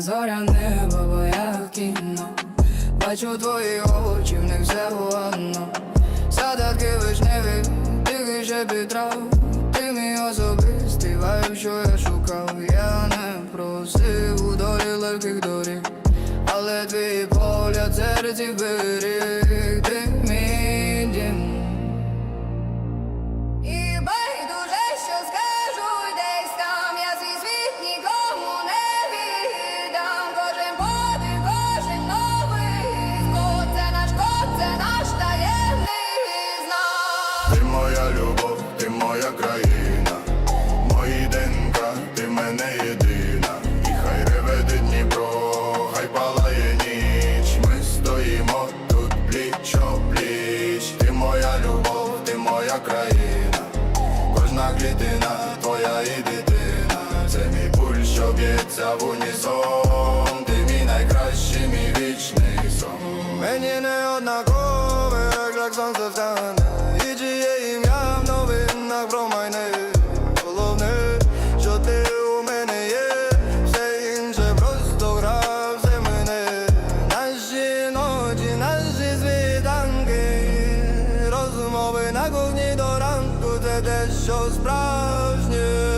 зоря небо, бо я в кіно. Бачу твої очі, в них все воно Задатки вишневі, тихий ще підрав Ти мій особистий вайб, що я шукав. Я не просив у долі легких доріг Але твій погляд серці берег. пісня в унісон. Ти мій найкращий, мій вічний сон. Мені не однакове, як сонце встане І чиє ім'я в новинах промайне. Головне, що ти у мене є. Все інше просто гра все мене. Наші ночі, наші світанки. Розмови на кухні до ранку Це те, що справжнє.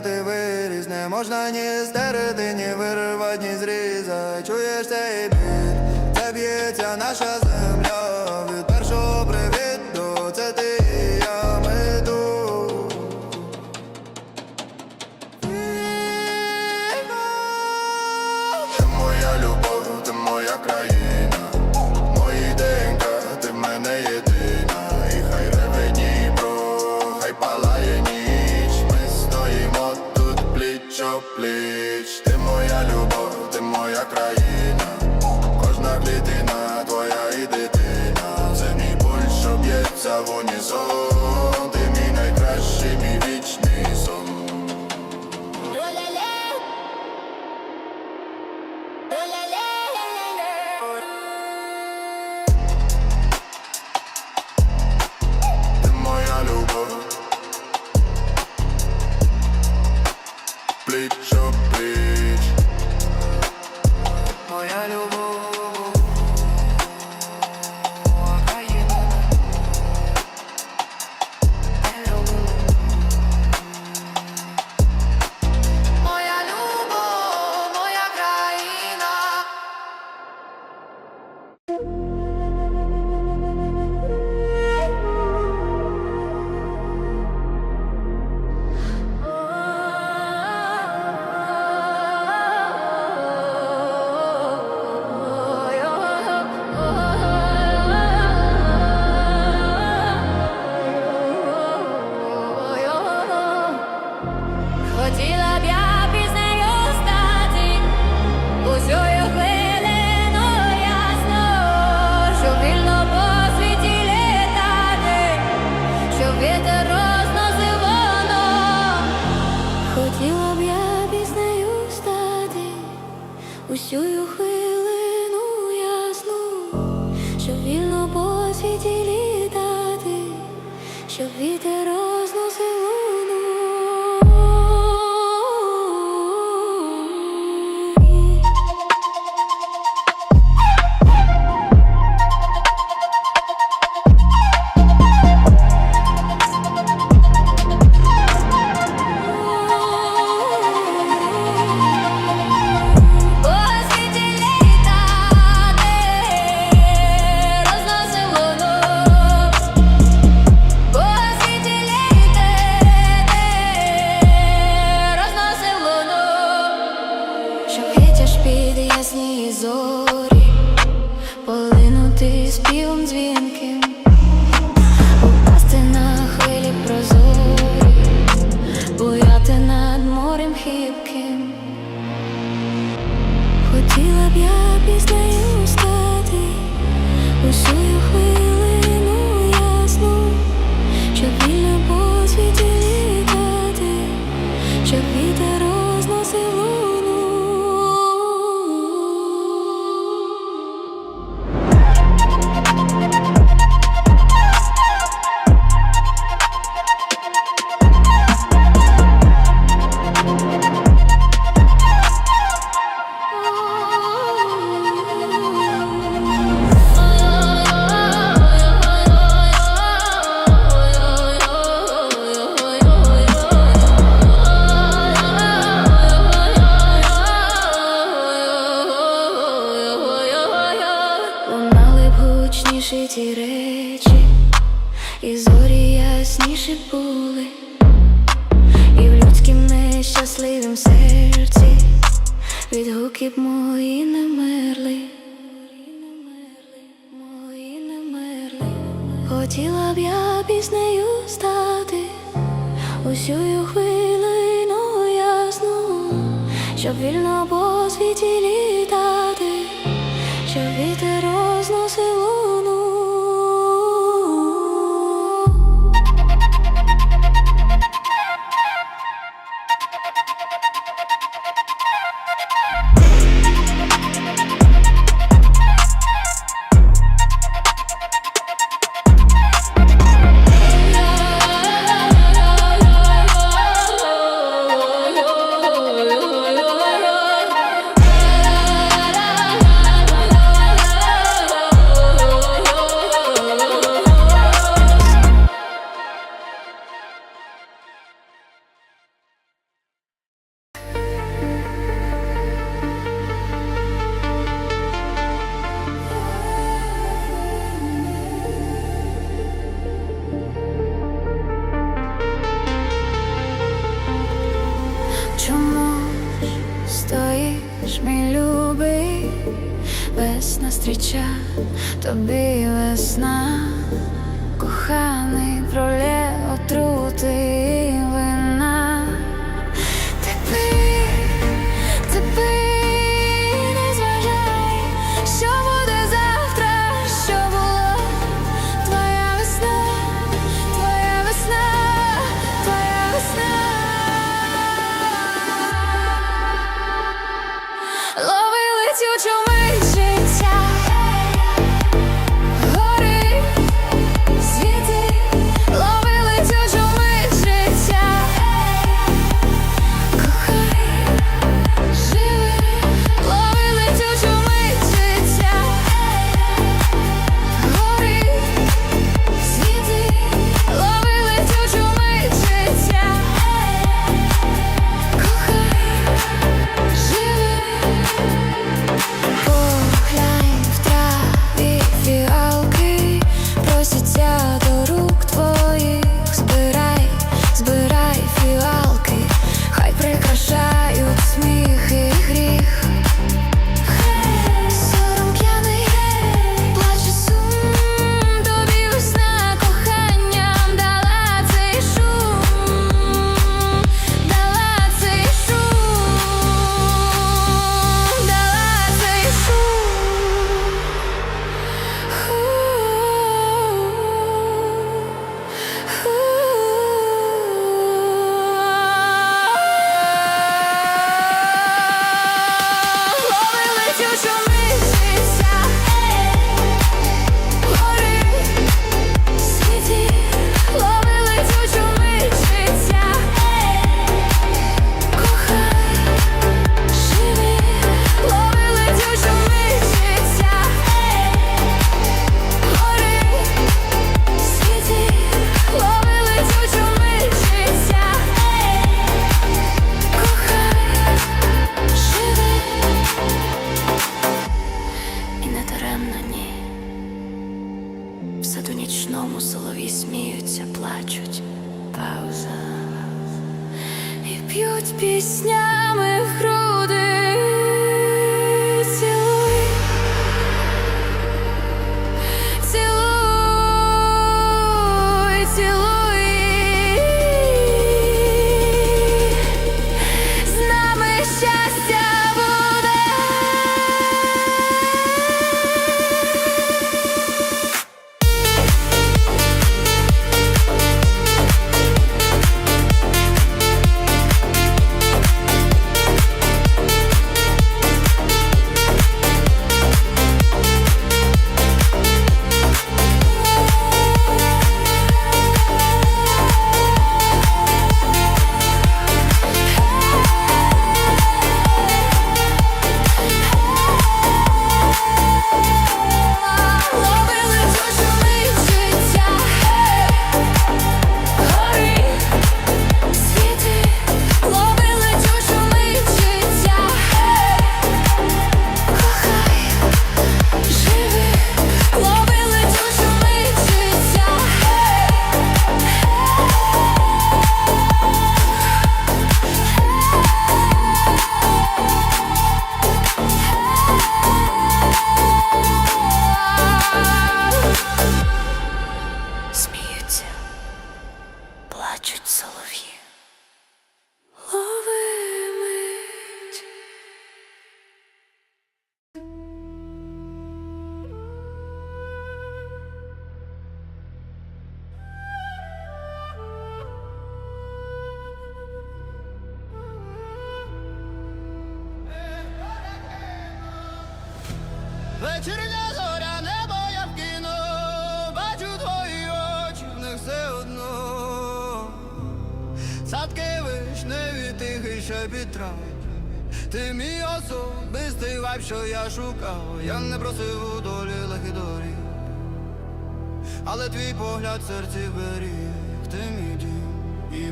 ти виріс, не можна ні стерти, ні вирвати, ні зрізати Чуєш цей бід, це б'ється наша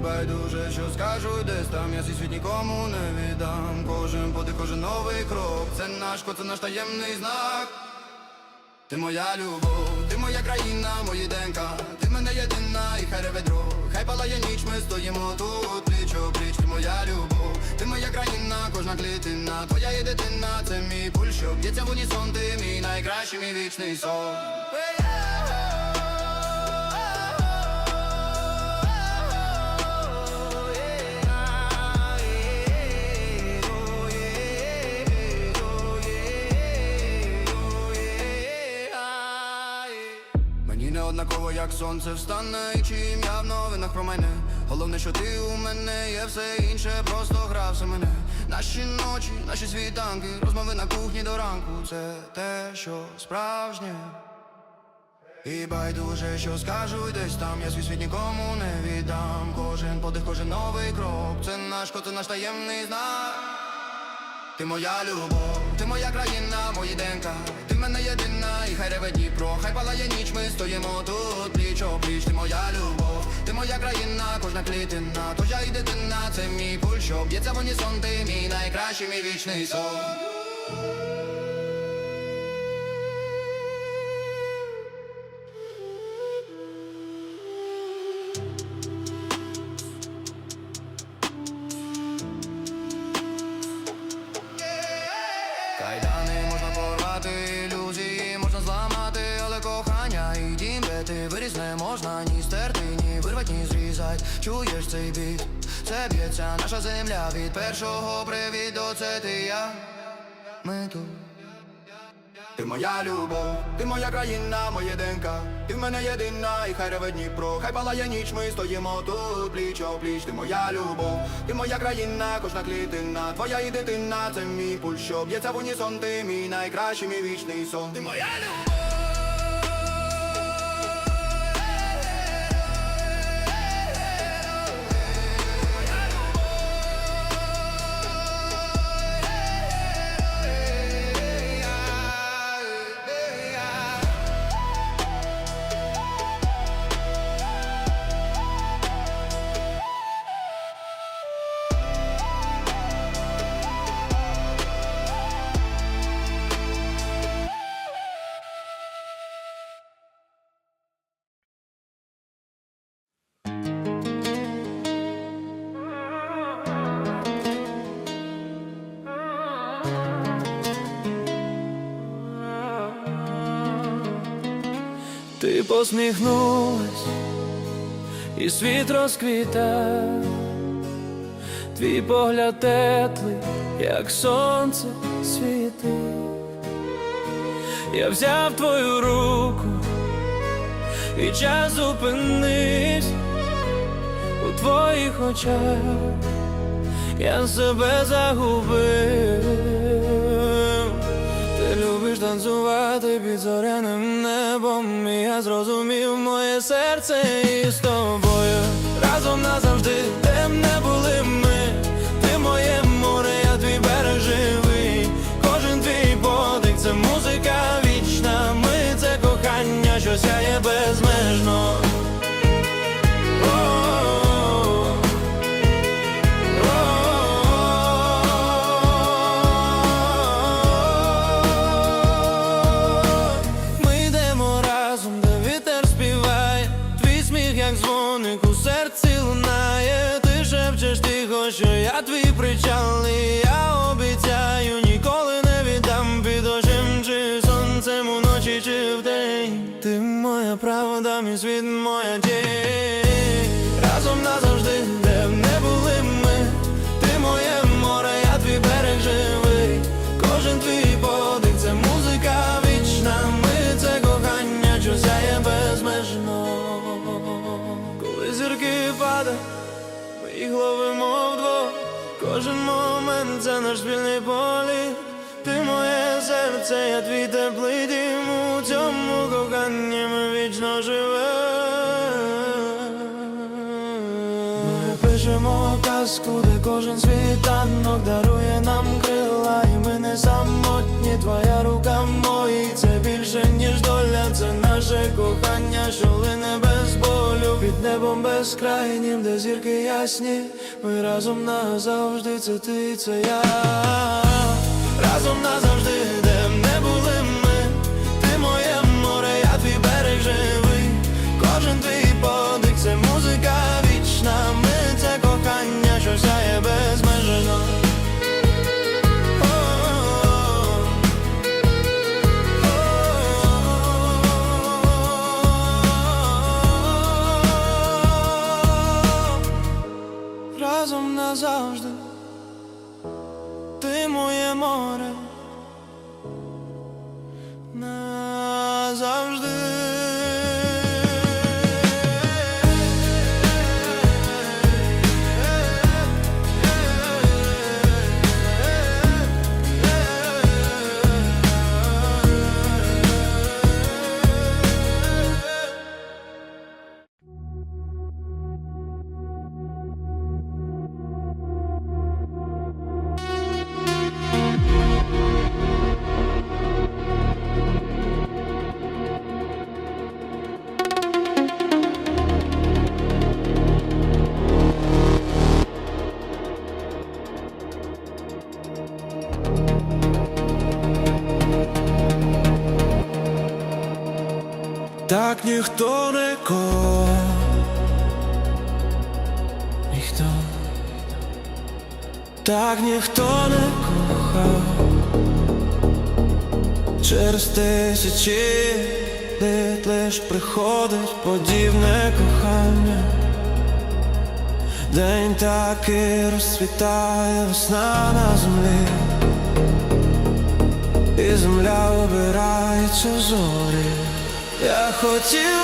байдуже, що скажуть десь там. Я свій світ нікому не віддам. Кожен подих, кожен новий крок. Це наш код, це наш таємний знак. Ти моя любов, ти моя країна, мої ДНК. Ти в мене єдина і хай реве друг Хай палає ніч, ми стоїмо тут пліч пліч. Ти моя любов, ти моя країна, кожна клітина. Твоя є дитина, це мій пульс, що б'ється в унісон. Ти мій найкращий, мій вічний сон як сонце встане і чи ім'я в новинах про мене. Головне, що ти у мене є все інше, просто гра все мене. Наші ночі, наші світанки, розмови на кухні до ранку Це те, що справжнє. І байдуже, що скажуть десь там Я свій світ нікому не віддам. Кожен подих, кожен новий крок Це наш код, це наш таємний знак ти моя любов, ти моя країна, мої денка, Ти в мене єдина, і хай реве Дніпро. Хай палає ніч, ми стоїмо тут пліч опліч, Ти моя любов, ти моя країна, кожна клітина. Твоя і дитина, це мій пульс, що б'ється в унісон. Ти мій найкращий, мій вічний сон Б'ється наша земля від першого привіду, це ти я. Ми тут. Ти моя любов, ти моя країна, моє ДНК. Ти в мене єдина, і хай реве Дніпро. Хай палає ніч, ми стоїмо тут пліч пліч. Ти моя любов, ти моя країна, кожна клітина. Твоя і дитина, це мій пульс, що б'ється в унісон. Ти мій найкращий, мій вічний сон. Ти моя любов посміхнулась, і світ розквіта, твій погляд теплий, як сонце світить. Я взяв твою руку, і час зупинився у твоїх очах, я себе загубив. Танцювати під зоряним небом. Я зрозумів моє серце із тобою. Разом назавжди, їх ловимо вдвох Кожен момент це наш спільний політ. Ти моє серце я твій теплий дім. У цьому коханні ми вічно живе. Пишемо казку, де кожен світанок дарує нам крила, і ми не самотні, твоя безкрайнім, де зірки ясні, ми разом назавжди, це ти, це я, разом назавжди, де б не були ми, ти моє море, я твій берег живий, кожен твій Так ніхто не ко Ніхто. Так ніхто не кохав Через тисячі літ лиш приходить подібне кохання. День так і розцвітає весна на землі. І земля обирається зорі Я хотів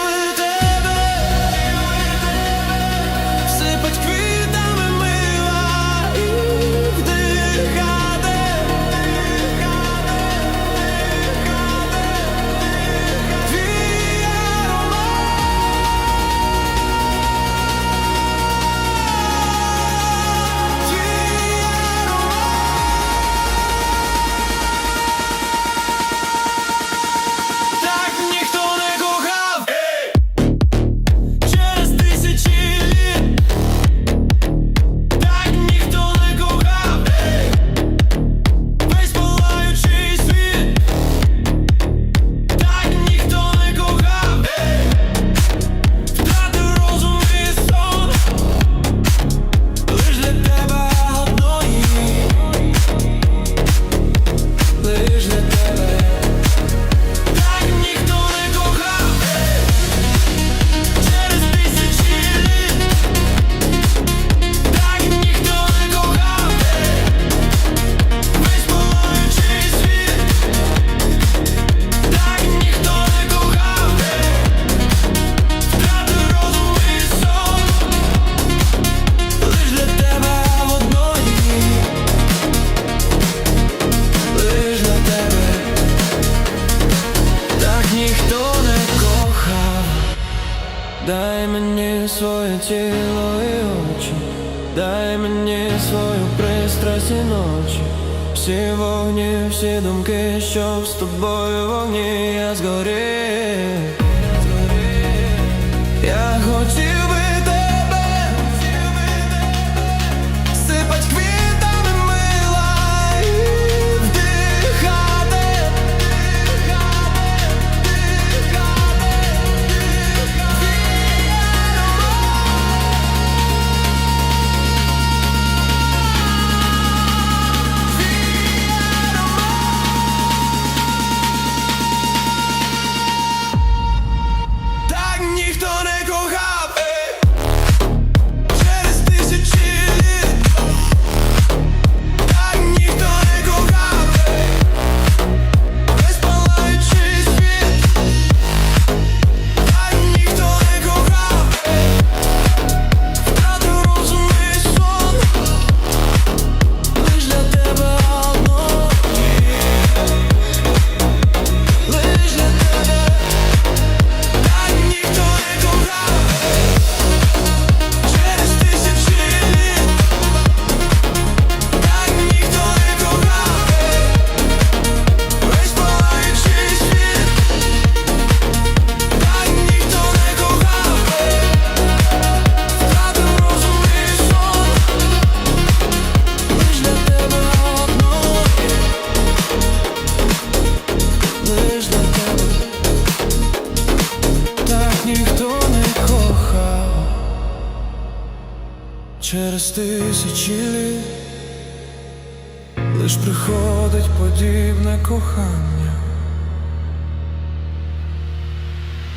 Лиш приходить подібне кохання.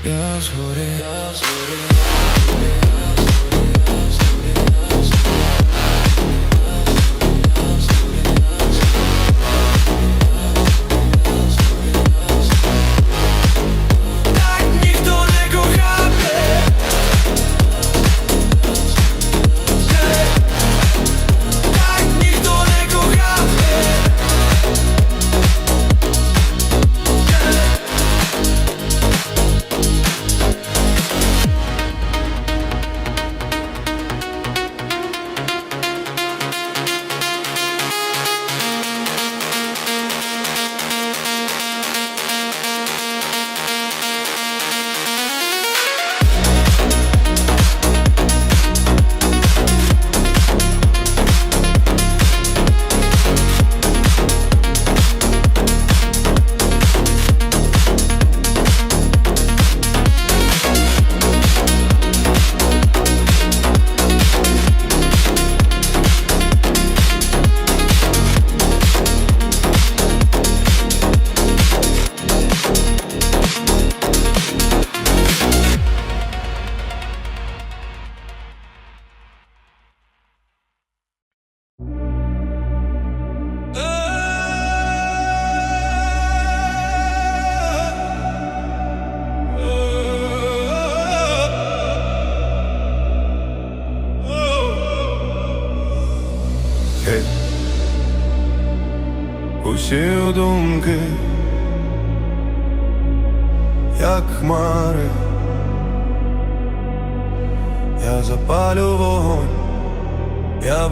Я згорів, я згорів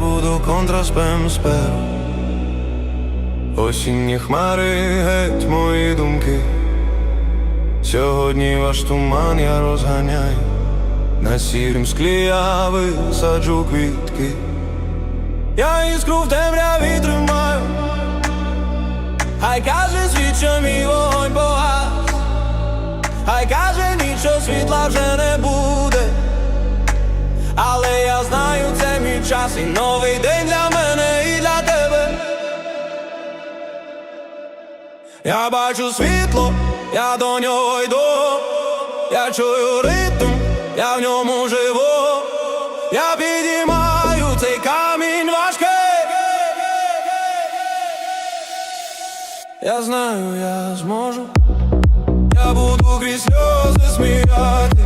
буду контраспем сперу. Осінні хмари, геть мої думки. Сьогодні ваш туман я розганяю, на сірім склі я висаджу квітки. Я іскру в темряві тримаю, хай каже світ, що мій вогонь погас, хай каже ніч, що світла вже не час і новий день для мене і для тебе. Я бачу світло, я до нього йду, я чую ритм, я в ньому живу, я підіймаю цей камінь важкий. Я знаю, я зможу, я буду крізь сльози сміяти,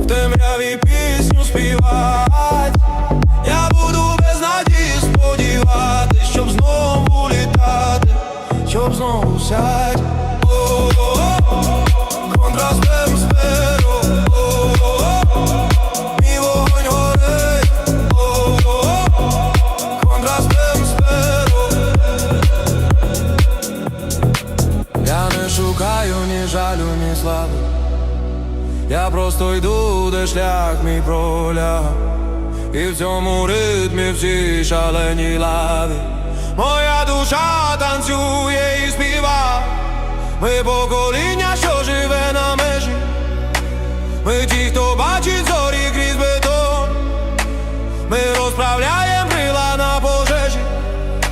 в темряві пісню співати, щоб знову сядь. Контрастем сферу, мій вогонь горить, контрастем сферу. Я не шукаю ні жалю, ні слави. Я просто йду, де шлях мій проляг. І в цьому ритмі всі шалені лави. Моя душа танцює і співа. Ми покоління, що живе на межі. Ми ті, хто бачить зорі крізь бетон. Ми розправляємо крила на пожежі.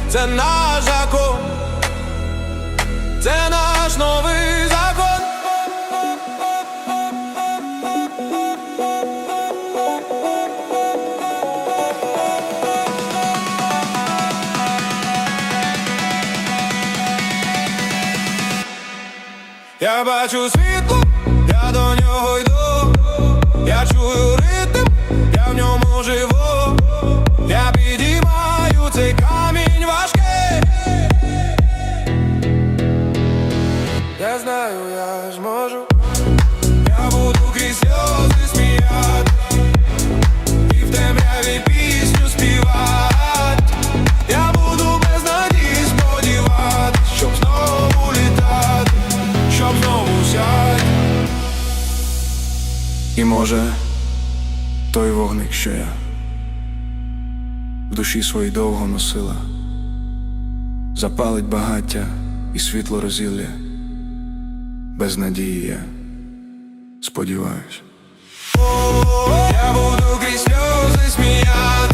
Це наш закон. Це наш новий Я бачу світло, може, той вогник, що я в душі своїй довго носила, запалить багаття і світло розілля. Без надії я сподіваюсь. Я буду крізь сльози сміяти